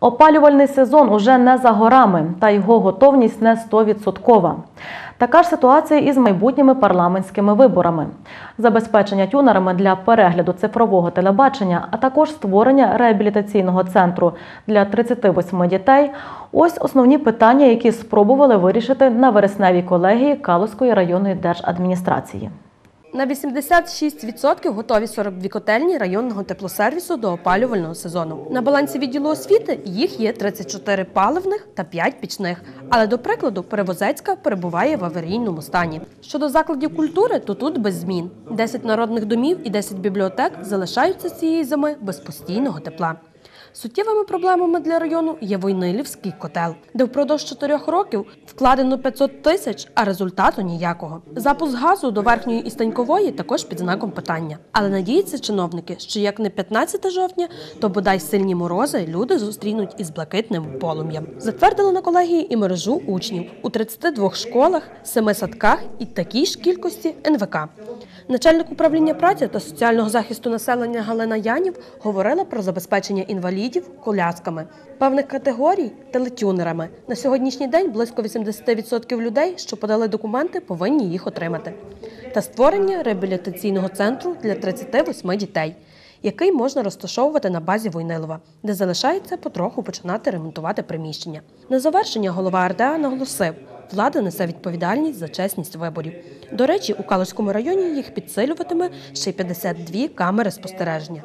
Опалювальний сезон уже не за горами, та його готовність не 100%. Така ж ситуація із майбутніми парламентськими виборами. Забезпечення тюнерами для перегляду цифрового телебачення, а також створення реабілітаційного центру для 38 дітей – ось основні питання, які спробували вирішити на вересневій колегії Калузької районної держадміністрації. На 86% готові 42 котельні районного теплосервісу до опалювального сезону. На балансі відділу освіти їх є 34 паливних та 5 пічних. Але, до прикладу, Перевозецька перебуває в аварійному стані. Щодо закладів культури, то тут без змін. 10 народних домів і 10 бібліотек залишаються цієї зими без постійного тепла. Суттєвими проблемами для району є Войнилівський котел, де впродовж чотирьох років вкладено 500 тисяч, а результату ніякого. Запуск газу до верхньої і станькової також під знаком питання. Але надіються чиновники, що як не 15 жовтня, то бодай сильні морози люди зустрінуть із блакитним полум'ям. Затвердили на колегії і мережу учнів у 32 школах, 7 садках і такій ж кількості НВК. Начальник управління праці та соціального захисту населення Галина Янів говорила про забезпечення інвалідів колясками певних категорій телетюнерами. На сьогоднішній день близько 80% людей, що подали документи, повинні їх отримати. Та створення реабілітаційного центру для 38 дітей, який можна розташовувати на базі Войнилова, де залишається потроху починати ремонтувати приміщення. На завершення голова РДА наголосив. Влада несе відповідальність за чесність виборів. До речі, у Калузькому районі їх підсилюватиме ще й 52 камери спостереження.